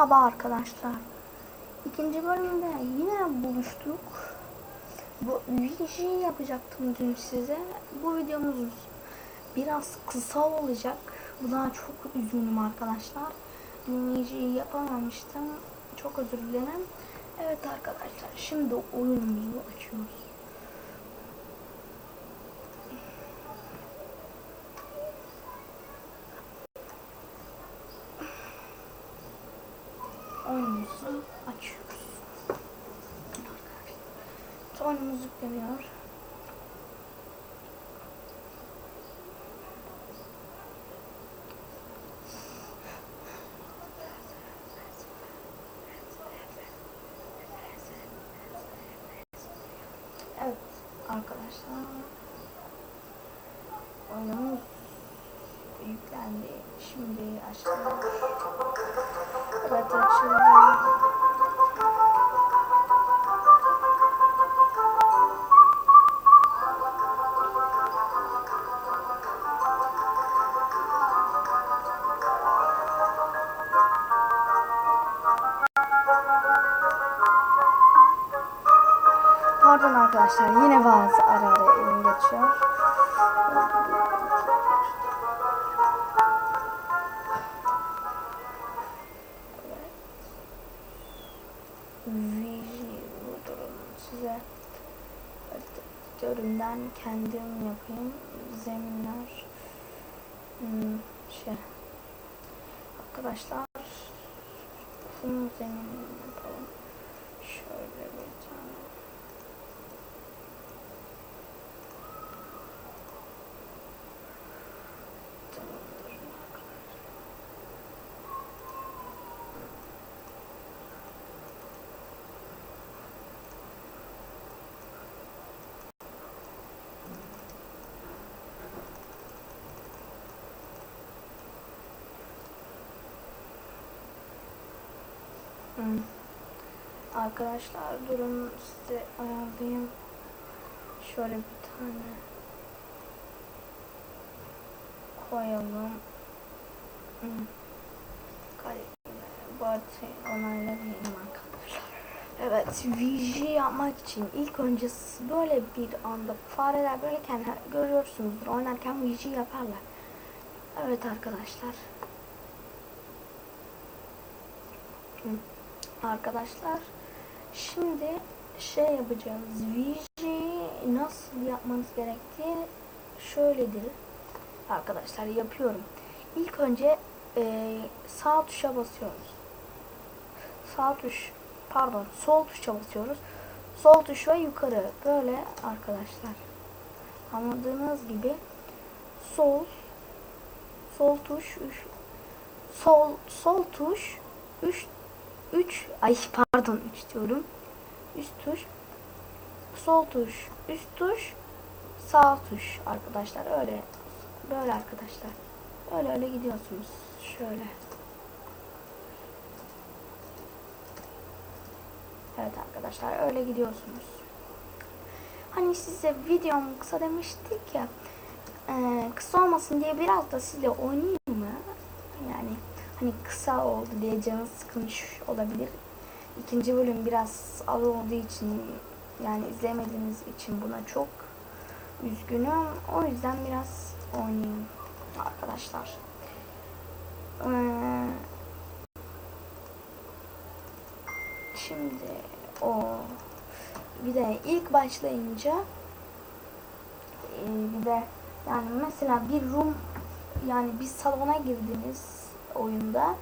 Merhaba arkadaşlar. İkinci bölümde yine buluştuk. Bu VJ yapacaktım dün size. Bu videomuz biraz kısa olacak. Buna çok üzgünüm arkadaşlar. VJ yapamamıştım. Çok özür dilerim. Evet arkadaşlar şimdi oyunumuzu açıyoruz. Oyunumuzu açıyoruz. Oyunumuz yükleniyor. Arkadaşlar yine bazı ara ara elim geçiyor. Size kendim yapayım. Zeminler hmm, şey arkadaşlar kum zemin yapalım. Şöyle bir tane. Tamamdır arkadaşlar. Hmm. Arkadaşlar durun size ayarlayayım. Şöyle bir tane koyalım. Bartı onaylamayalım arkadaşlar. Evet, VJ yapmak için ilk önce böyle bir anda fareler böyleyken görüyorsunuzdur. Oynarken VJ yaparlar. Evet arkadaşlar. Arkadaşlar şimdi şey yapacağız. VJ'yi nasıl yapmanız gerektiği şöyledir. Arkadaşlar yapıyorum. İlk önce e, sağ tuşa basıyoruz. Sağ tuş pardon sol tuşa basıyoruz. Sol tuş ve yukarı böyle arkadaşlar. Anladığınız gibi sol sol tuş üç, sol sol tuş 3 3 ay pardon 3 diyorum. Üst tuş sol tuş üst tuş sağ tuş arkadaşlar öyle böyle arkadaşlar. Öyle öyle gidiyorsunuz. Şöyle. Evet arkadaşlar öyle gidiyorsunuz. Hani size videom kısa demiştik ya. E, kısa olmasın diye biraz da sizle oynayayım hani kısa oldu diye canınız sıkılmış olabilir. İkinci bölüm biraz az olduğu için yani izlemediğiniz için buna çok üzgünüm. O yüzden biraz oynayayım arkadaşlar. Ee, şimdi o bir de ilk başlayınca e, bir de yani mesela bir room yani bir salona girdiniz oyunda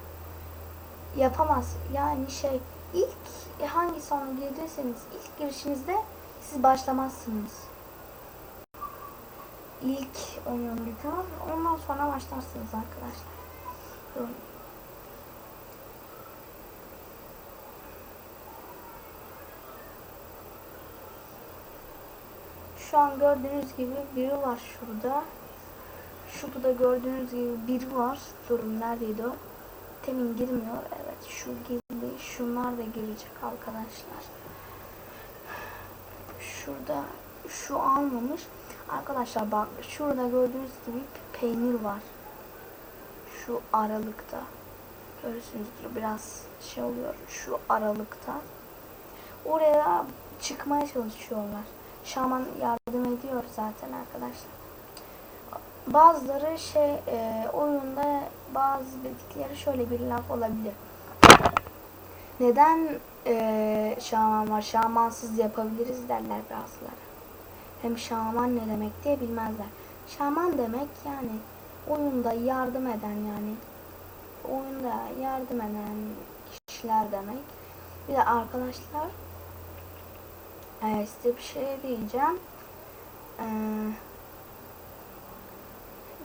yapamaz. Yani şey ilk hangi salona girdiyseniz ilk girişinizde siz başlamazsınız. İlk oyun biter. Ondan sonra başlarsınız arkadaşlar. Durun. Şu an gördüğünüz gibi biri var şurada. Şurada da gördüğünüz gibi biri var. Durun neredeydi o? Temin girmiyor. Evet şu girdi. Şunlar da girecek arkadaşlar. Şurada şu almamış. Arkadaşlar bak şurada gördüğünüz gibi peynir var. Şu aralıkta. Görürsünüzdür biraz şey oluyor şu aralıkta. Oraya çıkmaya çalışıyorlar. Şaman yardım ediyor zaten arkadaşlar. Bazıları şey e, oyunda bazı dedikleri şöyle bir laf olabilir. Neden e, şaman var? Şamansız yapabiliriz derler bazıları. Hem şaman ne demek diye bilmezler. Şaman demek yani oyunda yardım eden yani oyunda yardım eden kişiler demek. Bir de arkadaşlar e, size bir şey diyeceğim. Ee,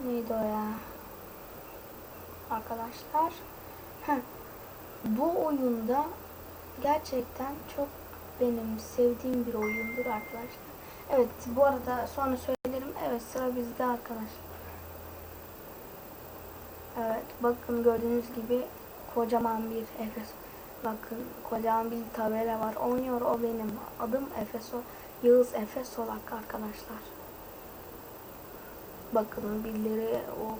neydi o ya? Arkadaşlar. Heh, bu oyunda gerçekten çok benim sevdiğim bir oyundur arkadaşlar. Evet bu arada sonra söylerim. Evet sıra bizde arkadaşlar. Evet bakın gördüğünüz gibi kocaman bir Efes. Bakın kocaman bir tabela var. Oynuyor o benim. Adım Efeso. Yağız Efesolak arkadaşlar. Bakın birileri hop.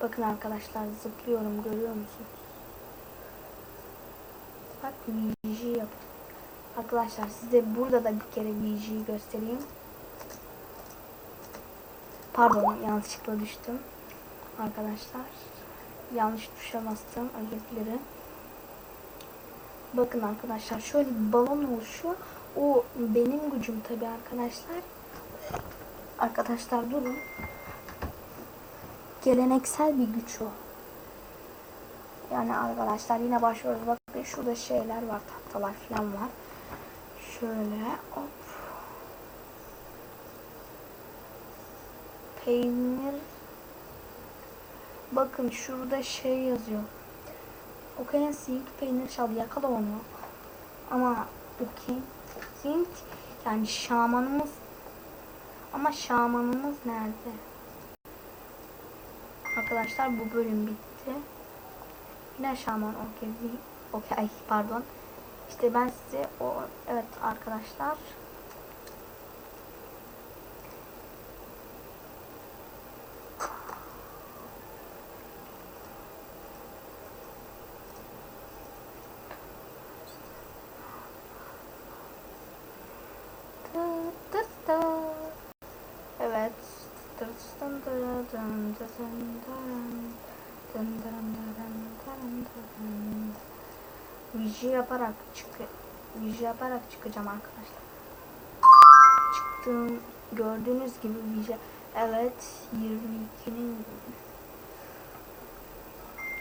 Bakın arkadaşlar zıplıyorum görüyor musunuz? Bak VG yap. Arkadaşlar size burada da bir kere VG'yi göstereyim. Pardon yanlışlıkla düştüm. Arkadaşlar yanlış tuşa bastım. Özür. Bakın arkadaşlar şöyle balon oluşuyor. O benim gücüm tabi arkadaşlar. Arkadaşlar durun. Geleneksel bir güç o. Yani arkadaşlar yine başlıyoruz. Bakın şurada şeyler var. Tahtalar falan var. Şöyle hop. Peynir. Bakın şurada şey yazıyor. Okuyan Sink peynir çaldı. Yakala onu. Ama okey. Sink yani şamanımız ama şamanımız nerede? Arkadaşlar bu bölüm bitti. Yine şaman okey. Okey pardon. İşte ben size o evet arkadaşlar Viji yaparak çık Viji yaparak çıkacağım arkadaşlar. Çıktım. Gördüğünüz gibi Viji. Evet. 22'nin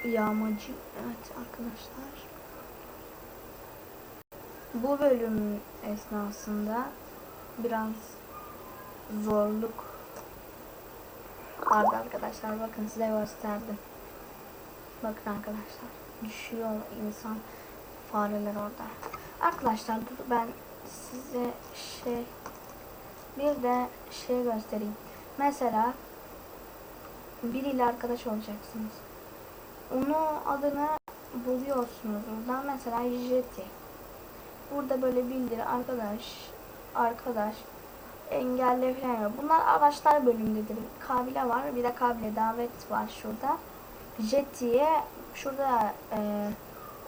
yağmacı. Evet arkadaşlar. Bu bölüm esnasında biraz zorluk vardı arkadaşlar. Bakın size gösterdim. Bakın arkadaşlar. Düşüyor insan fareler orada. Arkadaşlar dur ben size şey bir de şey göstereyim. Mesela biriyle arkadaş olacaksınız. Onu adını buluyorsunuz buradan. Mesela Jeti. Burada böyle bildir arkadaş, arkadaş, engelle falan yok. Bunlar araçlar bölümündedir. Kabile var. Bir de kabile davet var şurada. Jetty'ye şurada e,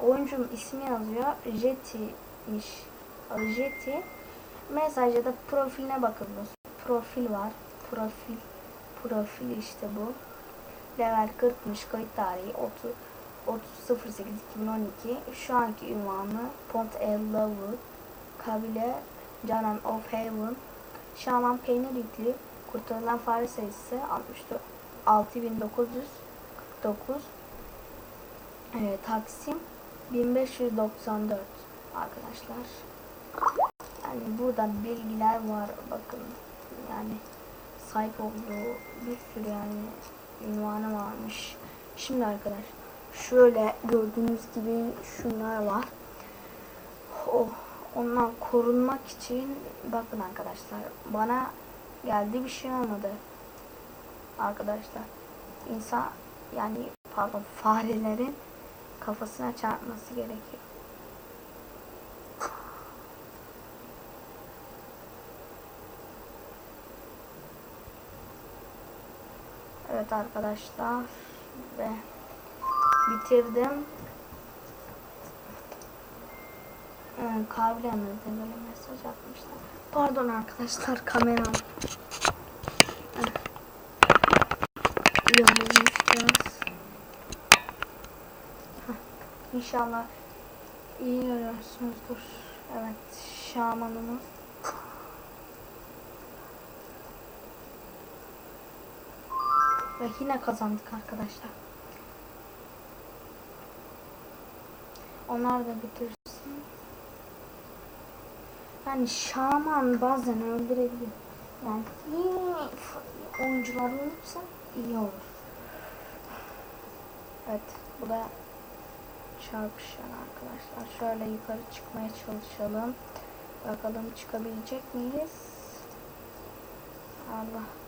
oyuncunun ismi yazıyor. Jetty'miş. Jetty. Mesajda da profiline bakıyoruz. Profil var. Profil. Profil işte bu. Level 40'mış. Kayıt tarihi 30 08 2012 şu anki ünvanı Pont El Lovewood kabile Canan of Haven Şaman peynir yüklü kurtarılan fare sayısı 64 6949 e, Taksim 1594 arkadaşlar. Yani burada bilgiler var bakın. Yani sahip olduğu bir sürü yani ünvanı varmış. Şimdi arkadaşlar şöyle gördüğünüz gibi şunlar var. Oh, ondan korunmak için bakın arkadaşlar bana geldi bir şey olmadı arkadaşlar insan yani pardon farelerin kafasına çarpması gerekiyor Evet arkadaşlar ve bitirdim. Ee, Kavramızda böyle mesaj atmışlar. Pardon arkadaşlar kameram. Yamulmuş biraz. İnşallah iyi görüyorsunuzdur. Evet şamanımız. Ve yine kazandık arkadaşlar. Onlar da bitirsin. Yani şaman bazen öldürebilir. Yani iyi oyuncular olursa iyi olur. Evet bu da çarpışan arkadaşlar. Şöyle yukarı çıkmaya çalışalım. Bakalım çıkabilecek miyiz? Allah.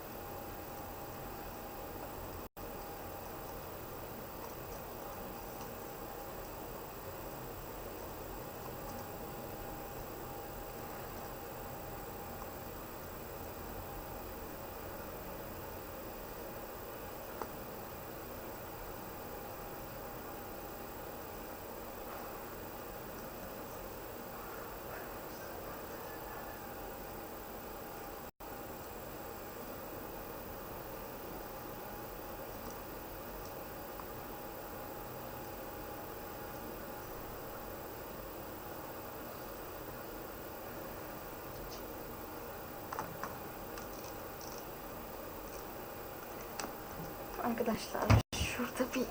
Arkadaşlar şurada bir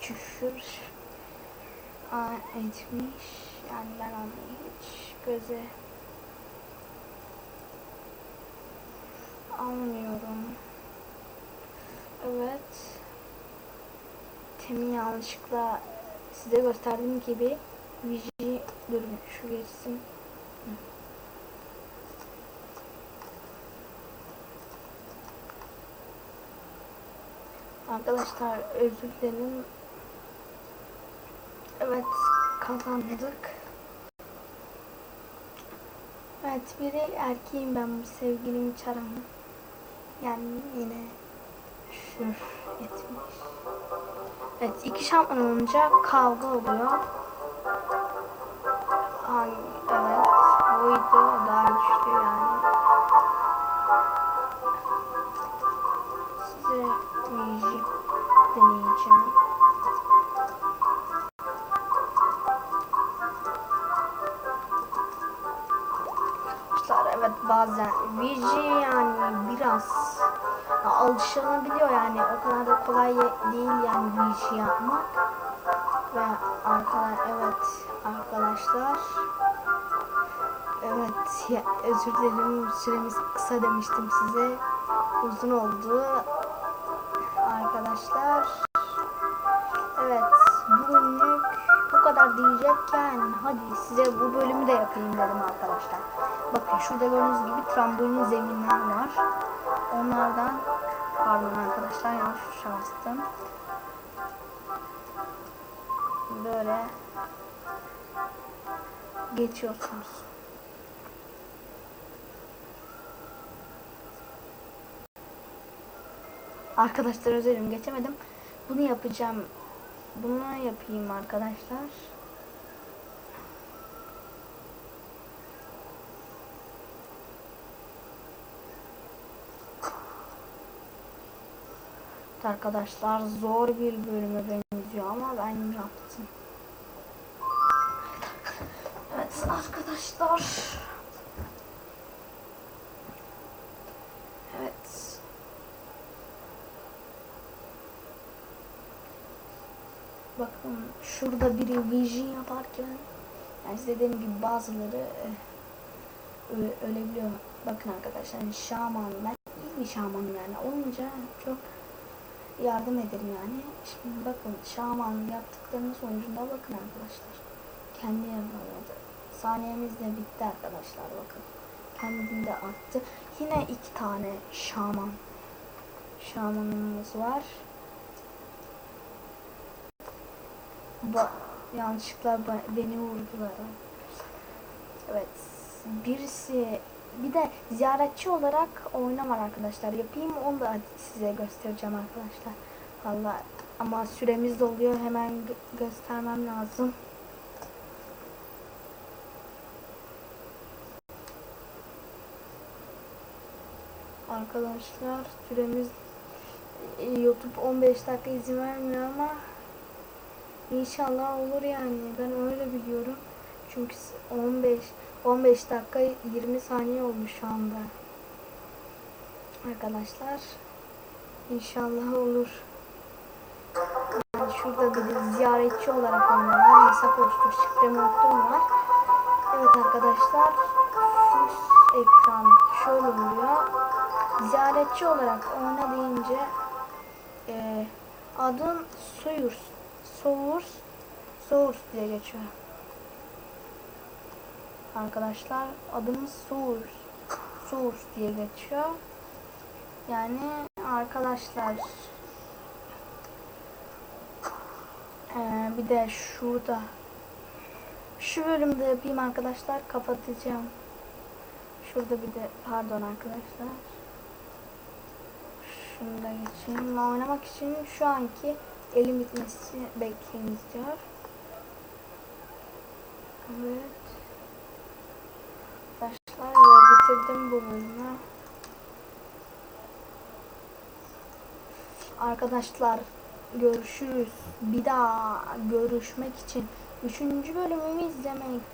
küfür etmiş. Yani ben onu hiç göze almıyorum. Evet. Temin yanlışlıkla size gösterdiğim gibi Viji durun şu geçsin. Hı. Arkadaşlar özür dilerim. Evet kazandık. Evet biri erkeğim ben bu sevgilimi çaramı. Yani yine şur etmiş. Evet iki şampiyon olunca kavga oluyor. Ay, evet buydu daha bazen Viji yani biraz. Ya, alışılabiliyor yani. O kadar da kolay değil yani Viji yapmak. Ve arkadaşlar evet arkadaşlar. Evet ya, özür dilerim. Süremiz kısa demiştim size. Uzun oldu arkadaşlar. Evet bugünlük bu kadar diyecekken hadi size bu bölümü de yapayım dedim arkadaşlar bakın şurada gördüğünüz gibi trambolin zeminler var onlardan pardon arkadaşlar yanlış tuşa bastım böyle geçiyorsunuz Arkadaşlar dilerim geçemedim. Bunu yapacağım. Bunu yapayım arkadaşlar. Arkadaşlar zor bir bölüme benziyor ama ben yaptım. Evet arkadaşlar. Bakın şurada biri vision yaparken yani size dediğim gibi bazıları e, ö- ölebiliyor. Bakın arkadaşlar yani şaman ben iyi bir şamanım yani olunca çok yardım ederim yani. Şimdi bakın şaman yaptıklarının sonucunda bakın arkadaşlar. Kendi yapamadı. Saniyemiz de bitti arkadaşlar bakın. Kendini de attı. Yine iki tane şaman. Şamanımız var. Ba yanlışlıkla beni vurdular. Evet. Birisi bir de ziyaretçi olarak oyun var arkadaşlar. Yapayım onu da size göstereceğim arkadaşlar. Valla Ama süremiz doluyor. Hemen gö- göstermem lazım. Arkadaşlar süremiz e, YouTube 15 dakika izin vermiyor ama inşallah olur yani. Ben öyle biliyorum. Çünkü 15 15 dakika 20 saniye olmuş şu anda. Arkadaşlar inşallah olur. Yani şurada bir ziyaretçi olarak oynuyorlar. Hesap oluştur, şifre unuttum var. Evet arkadaşlar ekran şöyle oluyor. Ziyaretçi olarak oyna deyince e, adın Source, Source, Source diye geçiyor. Arkadaşlar adımız Source, Source diye geçiyor. Yani arkadaşlar ee, bir de şurada şu bölümde yapayım arkadaşlar kapatacağım. Şurada bir de pardon arkadaşlar. Şunu da geçeyim. Oynamak için şu anki elim bitmesi bekleyin diyor. Evet. Arkadaşlar ve bitirdim bu bölümü. Arkadaşlar görüşürüz. Bir daha görüşmek için 3. bölümümü izlemek